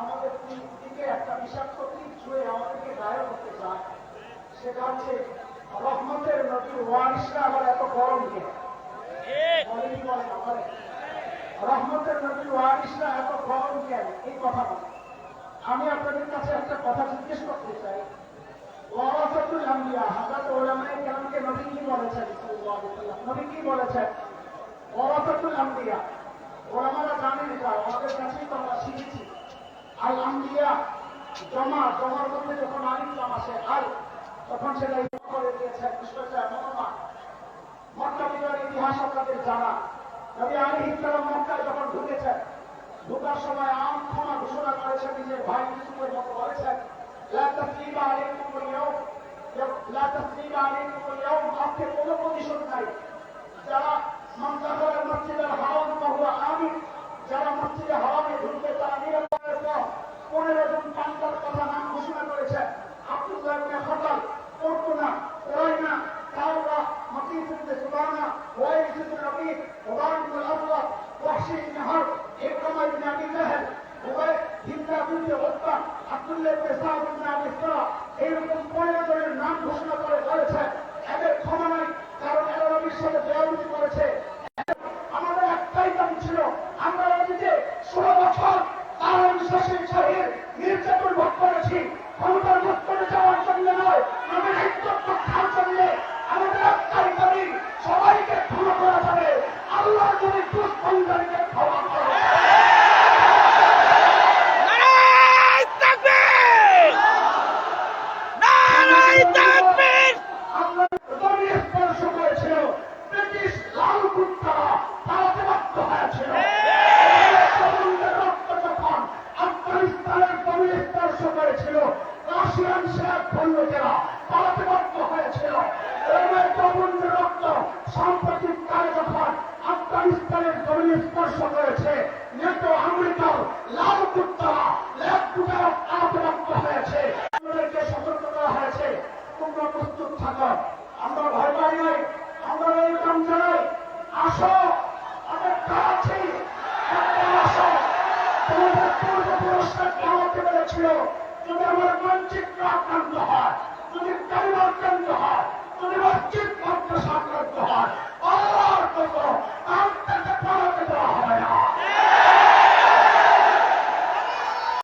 আমাদের একটা বিষাক্ত ছুঁয়ে আমাদেরকে গায়ে করতে চায় সেটা হচ্ছে রহমতের নদীর ওয়ারিসরা আবার এত গরম কেন রহমতের নবীর ওয়ারিসরা এত গরম কেন এই কথা বলে আমি আপনাদের কাছে একটা কথা জিজ্ঞেস করতে চাই। ওয়ারাসাতুল আম্বিয়া হযরত উলামায়ে কেরামকে নবী কি বলেছেন নবী কি বলেছেন? ওয়ারাসাতুল আম্বিয়া। ওলামারা জানেন এটা আমাদের কাছেই তো আমরা শিখেছি। আল আম্বিয়া, জমা, জমার মধ্যে যখন আলিফ লাম আসে, আল, তখন সেটা করে দিয়েছেন কৃষ্ণচার ইতিহাস আপনাদের জানা। নবী আলী ইসলাম মক্কায় যখন ঢুকেছেন, ঢুকার সময় আম ক্ষমা ঘোষণা করেছেন, নিজের ভাই ইউসুফের মতো বলেছেন নাম ঘোষণা করে করেছে। এদের ক্ষমা নাই, কারণ এরা নবীর করেছে। আমাদের একটাই দাম ছিল, আমরা নদীতে ষোলো বছর তারা বিশ্বাসের শহীদ নির্যাতন ভোগ করেছি। আসো আমার কাছে আসো। তোমাদের পূর্বপুরুষরা ছিল যদি আমার মানচিত্র আক্রান্ত হয় যদি